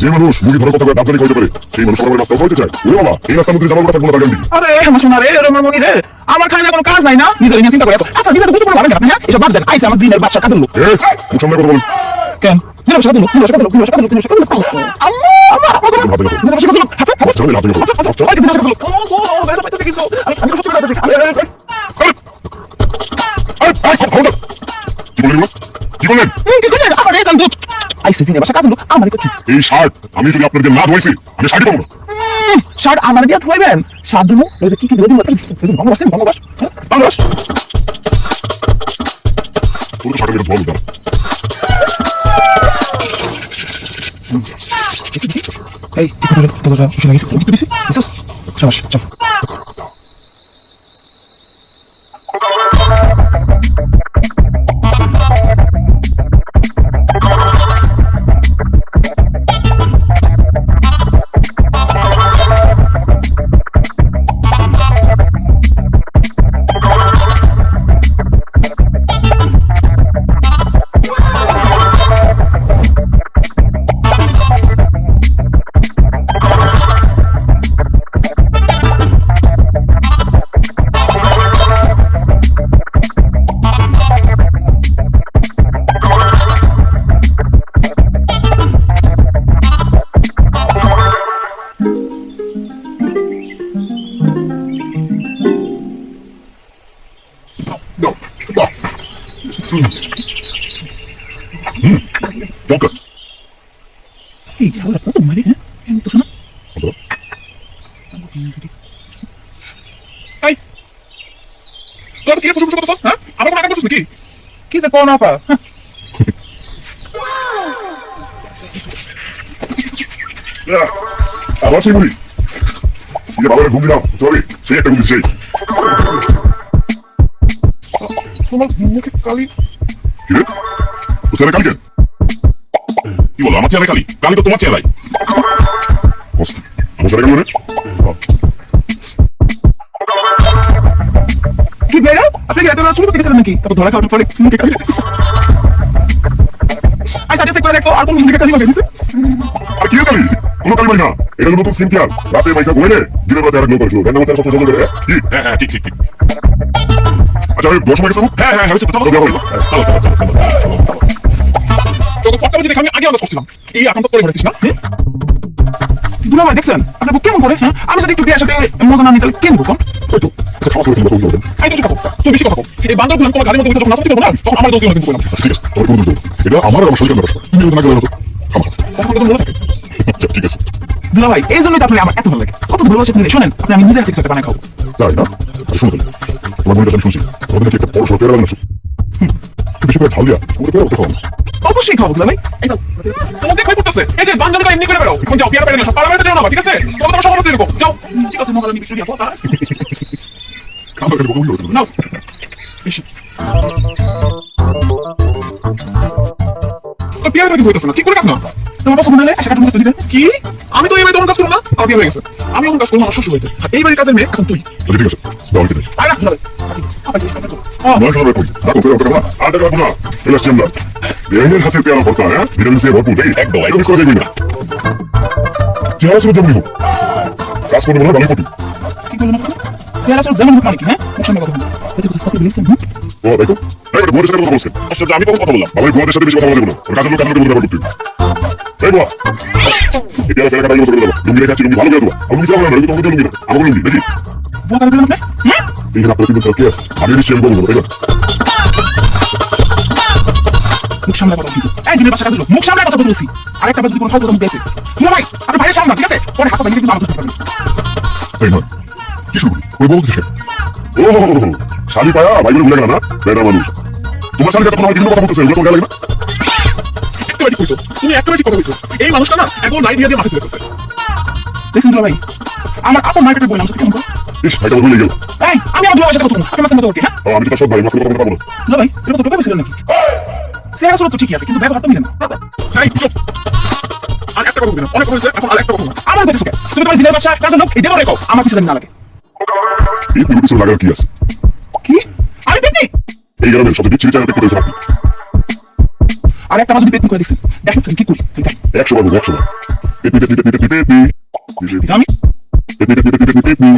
যে মানুষ মুখে ধরার কথা ডাক্তারি কইতে পারে সেই মানুষ আমার রাস্তা কইতে চায় ওরে বাবা এই রাস্তার মধ্যে যাবার কথা কোনো দাঁড়ান আরে শোনা রে আমার মনি রে আমার খাই না কোনো কাজ নাই না নিজের নিয়ে চিন্তা করে এত আচ্ছা নিজের বুঝতে পারবেন আপনি হ্যাঁ এসব বাদ দেন আইসা আমার জিনের বাচ্চা কাজের লোক সামনে কথা বলুন কেন জিনের বাচ্চা কাজের লোক জিনের বাচ্চা কাজের লোক জিনের বাচ্চা কাজের লোক জিনের বাচ্চা কাজের লোক আম্মা আম্মা ভাবে না জিনের বাচ্চা কাজের লোক আচ্ছা আচ্ছা চলে না আচ্ছা আচ্ছা ওই জিনের বাচ্চা কাজের লোক ও ও বেটা বেটা কিন্তু আমি আমি সত্যি কথা বলছি আমি আরে আরে খবর কি বললেন কি বললেন কি কইলেন আমার এই জানতো আইসা জিনের বাচ্চা কাজের লোক আমার কি এই শার্ট আমি যদি আপনাদের না ধুইছি আমি শাড়ি পাবো শার্ট আমার দিয়া থইবেন শার্ট দিমু ওই যে কি কি দিবেন ভালোবাসেন ভালোবাস ভালোবাস পুরো শার্ট শার্টের ভিতরে ধোয়া এই একটু তোরা শুনে গেছিস একটু দিছিস শাবাশ চল দরকার এই ঝাউরা কত মারি হ্যাঁ? তো শোনা এই তোর কি ফুসফুস করতেছস হ্যাঁ? আমার কোনো আঘাত করছিস নাকি কি হ্যাঁ ঘুম দিলাম সেই একটা ঘুম সেই তোমার মুখে কালি। কি রে? তো কালি কেন কি বলো আমার চেহারা কালি? কালি তো তোমার চেহারাই কষ্ট আমার স্যার কালি মানে? কি বেড়া আপনি কি এত রাত শুরু করতে নাকি? তারপর ধরা খাওয়ার পরে মুখে কালি আই সাজেস্ট করে দেখো আর কোন মিউজিকে কালি দিছে। আর কি কালি? কোনো কালি মানে না। এটা নতুন স্কিন কেয়ার রাতে মাইকা ঘুমাইলে দিনের রাতে আর গ্লো করে ফেলো রান্না মাছ সব জল করে কি? হ্যাঁ হ্যাঁ ঠিক ঠিক ঠিক। আচ্ছা আমি সময় গেছিলাম। হ্যাঁ হ্যাঁ হ্যাঁ চলো চলো চলো ফটকা দেখে আমি আগে আন্দাজ করছিলাম এই করে ঘুরেছিস না? দুলা ভাই দেখছেন? আপনার বুক কেমন করে? হ্যাঁ আমি যদি একটু বিয়ের সাথে মজা না নিই তাহলে কেন বুকন ওই তো আচ্ছা খাওয়া খাওয়া তুমি আই তো চুপ তুই বেশি কথা এই বান্দরগুলো তোমার গাড়ির মধ্যে যখন নাচাচ্ছি করব না তখন আমার দোষ দিয়ে কিন্তু ঠিক আছে তোমার কোনো দোষ এটা আমার আর আমার শরীরের ব্যাপার। তুমি না গেলে হতো আমার। কথা মনে থাকে? আচ্ছা ঠিক আছে। দুলা ভাই এই জন্যই তো আপনাকে আমার এত ভালো লাগে। কত ভালোবাসে আপনি শোনেন আপনি আমি নিজে হাতে কিছু একটা বানাই খাব তাই না আচ্ছা শুনো তোমার মনে আমি শুনছি। তোমাদের নাকি একটা বড় সড় পেয়ারা লাগানো বেশি করে ঢাল দিয়া তোমাদের পেয়ারা খাওয়ানো অবশ্যই খাব দুলা ভাই এই যাও। তোমাকে খাই পড়তেছে এই যে বান্দর এমনি করে বেরো এখন যাও বিয়ার পেরে সব পার্লামেন্টে যাও না ঠিক আছে? তোমার তোমার সব আছে এরকম। যাও। ঠিক আছে মগালা নিবি শুনিয়া কথা আমার কাছে বকবকি করতে নাও। বেশি তো বিয়ার পেরে হইতেছে না? ঠিক করে কাজ না। তোমার পছন্দ হলে আশা কাটুন দিছেন কি? আমি তো এবার তখন কাজ করব না আমার বিয়ে হয়ে গেছে। আমি এখন কাজ করব আমার শ্বশুর হইতে আর এইবারের কাজের মেয়ে এখন তুই। আচ্ছা ঠিক আছে। দাও লিখে আরে না আমার সবাই কই দেখো পেয়ারা উঠতে খাওয়া আর দেখো না এলা সিমলা বেআইনের হাতে পেয়ারা ভর্তা হ্যাঁ? ভিটামিন সি ভরপুর দেখি একদম একদম। করে যাবি না চেহারা শুনে যেমন হোক। কাজ করতে বলে ভালো করবি কি বললেন আপনি চেহারা সব যেমন হোক মানে কি হ্যাঁ? কথা কথা বলেছেন হুম? ও দেখো। এই বুয়াদের সাথে কথা বলছেন আসলে আমি কখন কথা বললাম। বাবা বুয়াদের সাথে বেশি কথা বলব না। কাজের লোক কাজের লোক বলতে পারব এই বুয়া এই পেয়ারা কাটা ইউজ করে দেবো। লুঙ্গি রেখে লুঙ্গি ভালো করে দেবো আমি লুঙ্গি সামনে লুঙ্গি তোমাকে লুঙ্গি না আমাকে লুঙ্গি দেখি। বুয়া করে দিলেন আপনি হ্যাঁ এইখানে আপনার তিনজন কে আমি নিশ্চয়ই আমি বলব তাই না? মুখ সামনে কথা বলুন এই জিনের বাসা কাজের লোক মুখ সামনে কথা বলছি। আরেকটা বাজে কোনো ফালতু কথা আছে ভাই আপনি ভাইয়ের সামনে ঠিক আছে? পরে হাত কিন্তু নয়। কি শুরু? ওই বলছিস ও শালি পায়া গেল না? বেড়া মানুষ। তোমার সাথে যখন বিভিন্ন কথা বলতেছে ওগুলো তোমার লাগে না একেবারে ঠিক কইছো তুমি একেবারে ঠিক কথা কইছো এই মানুষটা না এখন লাই দিয়ে দিয়ে মাথা তুলেছে দেখছেন ভাই আমার আপন মার্কেটে বই নাম কেমন ইস ভাইটা ভুলে গেল। এই আমি আমার দুলা সাথে কথা বলব আপনি মাসের মতো ওকে হ্যাঁ? আমি তো সব ভাই মাসে কথা বলতে পারব না। ভাই এটা তো টোকা বলছিলেন নাকি? চেহারা সব তো ঠিকই আছে কিন্তু ব্যবহার তো মিলে না। এই চুপ। আর একটা কথা বলবেন অনেক কথা হয়েছে এখন আর একটা কথা আমার কথা শুনে তুমি তোমার জিনের বাচ্চা কাজের লোক এটা বলে রেখো আমার কিছু জানি না লাগে। এই পুরো কিছু লাগার কি আছে? কি? আমি পেতনি এই গ্রামের সবচেয়ে বিচ্ছিরি জায়গাটা করেছে আপনি আর একটা যদি পেতনি করে দেখছেন দেখেন কি করি একশো বার একশো বার। পেতনি পেতনি পেতনি পেতনি পেতনি। আমি? পেতনি পেতনি পেতনি পেতনি পেতনি।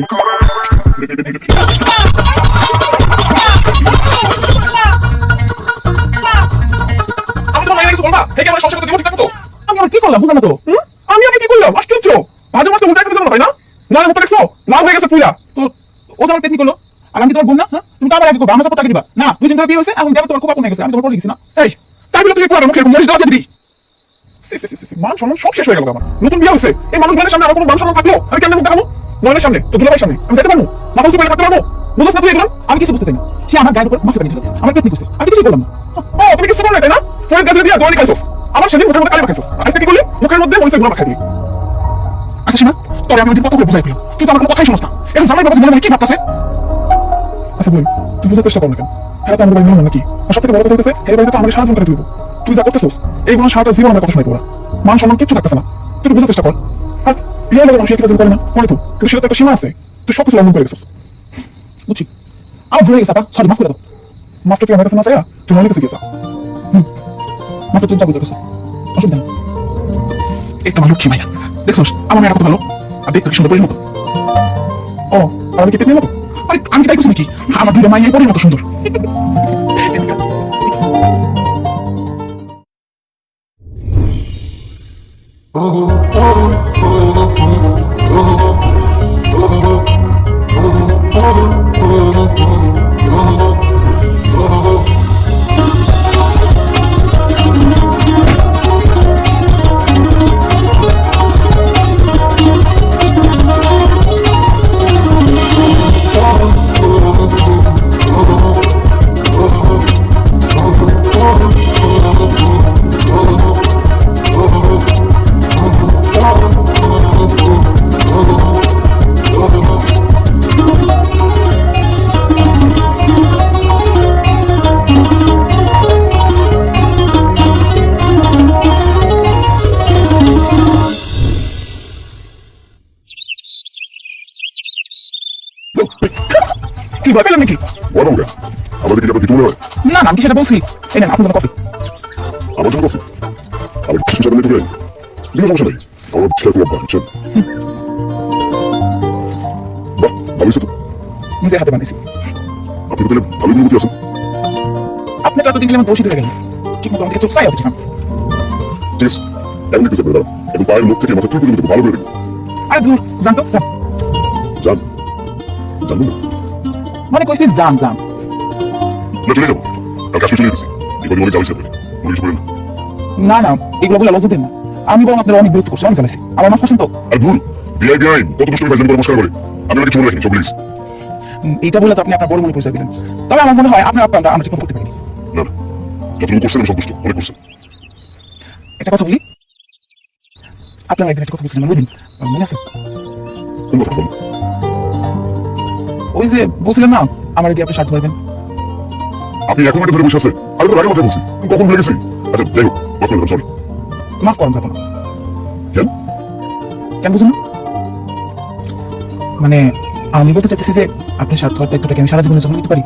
কি আমার সংসার করতে দিব ঠিক থাকব তো আমি আর কি করলাম বুঝলাম তো? আমি আগে কি করলাম? আশ্চর্য! ভাজা মাছটা উল্টা যাব না? তাই না না দেখছ? লাল হয়ে গেছে তো ও যে আমার পেটনি করল আর আমি তোমার বোন না? হ্যাঁ? আমার সাপোর্ট দিন আমি মধ্যে কি করলি? মুখের মধ্যে মরিচের আচ্ছা তোরে আমি ওদিন কত করে বুঝাই কিন্তু আমার কোনো কথাই শুনস না। এখন জামাই বাবা মনে কি ভাবতেছে? আচ্ছা বই তুই বুঝার চেষ্টা কর না কেন? হ্যাঁ তো আমাদের বাড়ি নাকি? আর সব থেকে বড় কথা হইতেছে এই বাড়িতে তো আমাদের সারা জীবন কেটে দিব। তুই যা করতেছিস, এইগুলো সারাটা জীবন আমার কথা শুনে পড়া মান সম্মান কিচ্ছু থাকতেছে না। তুই একটু বুঝার চেষ্টা কর। আর বিয়ে লাগে মানুষ একই কাজ করে না, মনে তো কিন্তু সেটা একটা সীমা আছে, তুই সব কিছু লঙ্ঘন করে গেছিস বুঝছি? আমার ভুলে গেছে, আপা। সরি মাফ করে দাও। মাফটা তুই আমার কাছে না চাইয়া তুই আমার কাছে গেছা হুম। মাফটা তুই যাব তোর কাছে। অসুবিধা নেই। এই তো আমার লক্ষ্মী মাইয়া দেখছোস, আমার মেয়েটা কত ভালো। আর দেখতে কি সুন্দর পরির মতো। ও, আর আমি কি পেতনির মতো? আরে আমি তাই করছি নাকি? আমার দুইটা মাইয়ের পরের মতো সুন্দর কি ভয় পেলেন নাকি বড় মুখে আমাদের কি কিছু মনে হয়? না না আমি সেটা বলছি? এই নেন আপনার জন্য কফি। আমার জন্য কফি? আমি কিছু চাইলে তুমি কোনো সমস্যা নেই। আমার ছেলে খুব অভ্যাস বুঝছেন? বাহ ভালো তো। নিজের হাতে বানিয়েছি। আপনি তো তাহলে ভালো অনুভূতি আছেন। আপনি তো এতদিন আমার দোষী ধরে গেলেন। ঠিক মতো আমাকে একটু চাই আপনি ঠিক আছে এখন দেখতেছি আপনারা এখন পায়ের মুখ থেকে মাথা চুল পর্যন্ত ভালো করে দেখুন। আরে দূর জান তো যান। যান জানব না। মানে কইছি যান যান। না চলে যাব কাল কাশ্মীর চলে যেতেছি। কদিন অনেক জ্বালিয়েছে আপনাকে মনে কিছু করেন না। না না এগুলো বলে লজ্জা দেন না। আমি বরং আপনার অনেক বিরক্ত করছি অনেক জ্বালাইছি। আমার মাছ করছেন তো? আর ভুল বিআইবি আইন কত কষ্ট করে ফাইজলামি করে নমস্কার করে। আমি কিছু মনে রাখিনি সব প্লিজ। এইটা বলে তো আপনি আপনার বড় মনে পরিচয় দিলেন। তবে আমার মনে হয় আপনার আপনার আমরা ঠিক করতে পারিনি। না না। যতটুকু করছেন আমি সন্তুষ্ট অনেক করছেন। একটা কথা বলি? আপনার একদিন একটা কথা বলছিলেন মনে আছে? কোন কথা ওই যে বলছিলেন না আমার দিয়ে আপনি স্বার্থ পাইবেন আপনি এখন ধরে বসে আছে আমি তো কথা বলছি কখন ভুলে গেছি আচ্ছা যাই হোক মাফ করে সরি মাফ করেন যাব না কেন? কেন বুঝুন মানে আমি বলতে চাইতেছি যে আপনি স্বার্থ হওয়ার দায়িত্বটাকে আমি সারা জীবনের জন্য নিতে পারি?